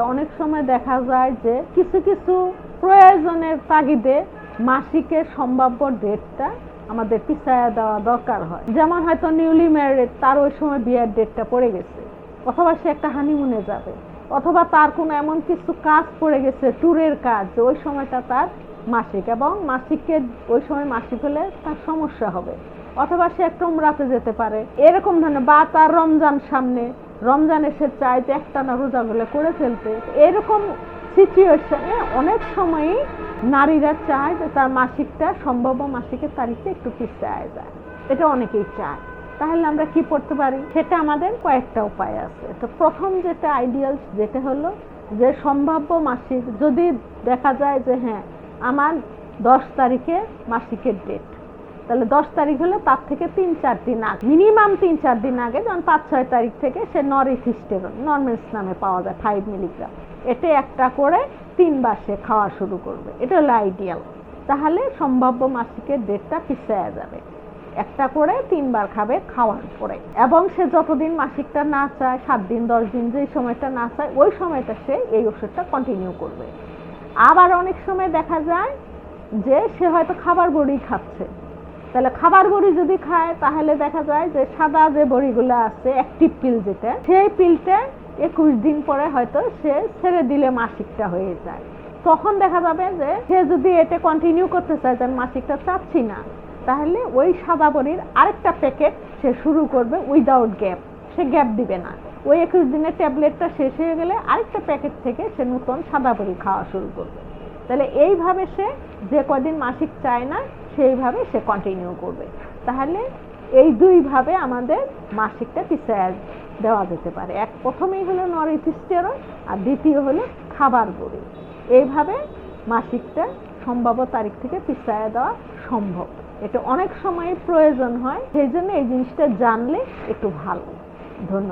অনেক সময় দেখা যায় যে কিছু কিছু প্রয়োজনের তাগিদে মাসিকের সম্ভাব্য ডেটটা আমাদের পিছায়া দেওয়া দরকার হয়। যেমন হয়তো নিউলি ম্যারিড তার ওই সময় বিয়ের ডেটটা পড়ে গেছে। অথবা সে একটা হানিমুনে যাবে। অথবা তার কোনো এমন কিছু কাজ পড়ে গেছে ট্যুরের কাজ ওই সময়টা তার মাসিক এবং মাসিকের ওই সময় মাসিক হলে তার সমস্যা হবে। অথবা সে একটা উমরাতে যেতে পারে। এরকম ধরনের বা তার রমজান সামনে রমজান এসে চায় যে একটানা রোজাগুলো করে ফেলতে। এরকম সিচুয়েশনে অনেক সময়ই নারীরা চায় যে তার মাসিকটা সম্ভাব্য মাসিকের তারিখে একটু পিছিয়ে যায় এটা অনেকেই চায়। তাহলে আমরা কি করতে পারি? সেটা আমাদের কয়েকটা উপায় আছে। তো প্রথম যেটা আইডিয়াল যেটা হলো যে সম্ভাব্য মাসিক, যদি দেখা যায় যে হ্যাঁ আমার দশ তারিখে মাসিকের ডেট তাহলে দশ তারিখ হলে তার থেকে তিন, চার দিন আগে, মিনিমাম তিন, চার দিন আগে যেমন পাঁচ, ছয় তারিখ থেকে সে নরিথিস্টেরন নর্মেন্স নামে পাওয়া যায় ফাইভ মিলিগ্রাম এতে একটা করে তিনবার সে খাওয়া শুরু করবে। এটা হলো আইডিয়াল তাহলে সম্ভাব্য মাসিকের ডেটটা পিছিয়ে যাবে। একটা করে তিনবার খাবে খাওয়ার পরে। এবং সে যতদিন মাসিকটা না চায়, সাত দিন, দশ দিন যেই সময়টা না চায়, ওই সময়টা সে এই ওষুধটা কন্টিনিউ করবে। আবার অনেক সময় দেখা যায় যে সে হয়তো খাবার বড়ি খাচ্ছে। তাহলে খাবার বড়ি যদি খায়, তাহলে দেখা যায় যে সাদা যে বড়িগুলো আছে অ্যাক্টিভ পিল যেটা, সেই পিলটা একুশ দিন পরে হয়তো সে ছেড়ে দিলে মাসিকটা হয়ে যায়। তখন দেখা যাবে যে সে যদি এটা কন্টিনিউ করতে চায় যে মাসিকটা চাচ্ছি না, তাহলে ওই সাদা বড়ির আরেকটা প্যাকেট সে শুরু করবে উইদাউট গ্যাপ সে গ্যাপ দিবে না। ওই একুশ দিনের ট্যাবলেটটা শেষ হয়ে গেলে আরেকটা প্যাকেট থেকে সে নতুন সাদা বড়ি খাওয়া শুরু করবে। তাহলে এইভাবে সে যে কদিন মাসিক চায় না, সেইভাবে সে কন্টিনিউ করবে। তাহলে এই দুইভাবে আমাদের মাসিকটা পিছিয়ে দেওয়া যেতে পারে। এক প্রথমেই হলো নরিথিস্টেরন আর দ্বিতীয় হলো খাবার বড়ি এইভাবে মাসিকটা সম্ভাব্য তারিখ থেকে পিছিয়ে দেওয়া সম্ভব। এটা অনেক সময় প্রয়োজন হয়, সেই জন্য এই জিনিসটা জানলে একটু ভালো। ধন্যবাদ।